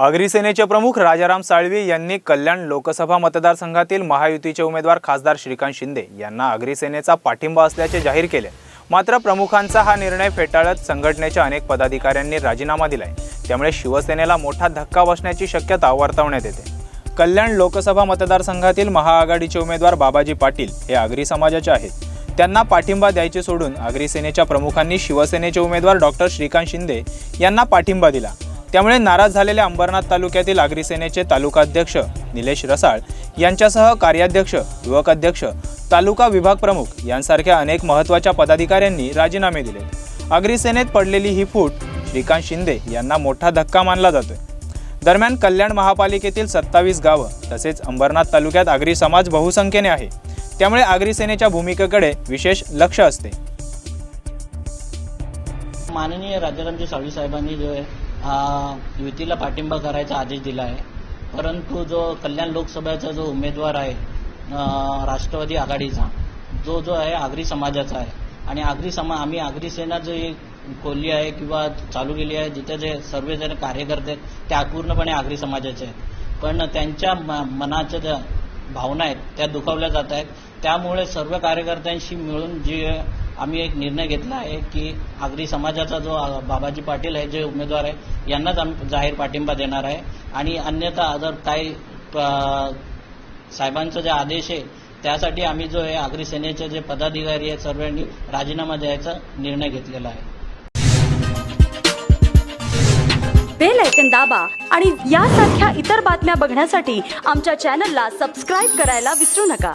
अग्रिसेनेचे प्रमुख राजाराम साळवे यांनी कल्याण लोकसभा मतदारसंघातील महायुतीचे उमेदवार खासदार श्रीकांत शिंदे यांना अग्रिसेनेचा पाठिंबा असल्याचे जाहीर केले. मात्र प्रमुखांचा हा निर्णय फेटाळत संघटनेच्या अनेक पदाधिकाऱ्यांनी राजीनामा दिलाय. त्यामुळे शिवसेनेला मोठा धक्का बसण्याची शक्यता वर्तवण्यात येते. कल्याण लोकसभा मतदारसंघातील महाआघाडीचे उमेदवार बाबाजी पाटील हे आगरी समाजाचे आहेत. त्यांना पाठिंबा द्यायचे सोडून आगरी सेनेच्या प्रमुखांनी शिवसेनेचे उमेदवार डॉक्टर श्रीकांत शिंदे यांना पाठिंबा दिला. त्यामुळे नाराज झालेल्या अंबरनाथ तालुक्यातील आगरी सेनेचे तालुकाध्यक्ष निलेश रसाळ यांच्यासह कार्याध्यक्ष युवक अध्यक्ष तालुका विभाग प्रमुख यांसारख्या अनेक महत्त्वाच्या पदाधिकाऱ्यांनी राजीनामे दिले. आगरी सेनेत पडलेली ही फूट श्रीकांत शिंदे यांना मोठा धक्का मानला जातोय. दरम्यान कल्याण महापालिकेतील सत्तावीस गावं तसेच अंबरनाथ तालुक्यात आगरी समाज बहुसंख्येने आहे. त्यामुळे आगरी सेनेच्या भूमिकेकडे विशेष लक्ष असते. माननीय राजारामजी साळवी साहेबांनी जे युतीला पाठिंबा करायचा आदेश दिला आहे. परंतु जो कल्याण लोकसभेचा जो उमेदवार आहे राष्ट्रवादी आघाडीचा जो जो आहे आगरी समाजाचा आहे. आणि आगरी समा आम्ही आगरी सेना जी खोलली आहे किंवा चालू केली आहे जिथे जे सर्वजण कार्यकर्ते आहेत त्या पूर्णपणे आगरी समाजाचे आहेत. पण त्यांच्या म मनाच्या ज्या भावना आहेत त्या दुखावल्या जात आहेत. त्यामुळे सर्व कार्यकर्त्यांशी मिळून जी आम्ही एक निर्णय घेतला आहे की आगरी समाजाचा जो बाबाजी पाटील आहे जे उमेदवार आहे यांनाच आम्ही जाहीर पाठिंबा देणार आहे. आणि अन्यथा जर काही साहेबांचा जे आदेश आहे त्यासाठी आम्ही जो आहे आगरी सेनेचे जे पदाधिकारी आहेत सर्वांनी राजीनामा द्यायचा निर्णय घेतलेला आहे. बेल ऐकन दाबा आणि यासारख्या इतर बातम्या बघण्यासाठी आमच्या चॅनलला सबस्क्राईब करायला विसरू नका.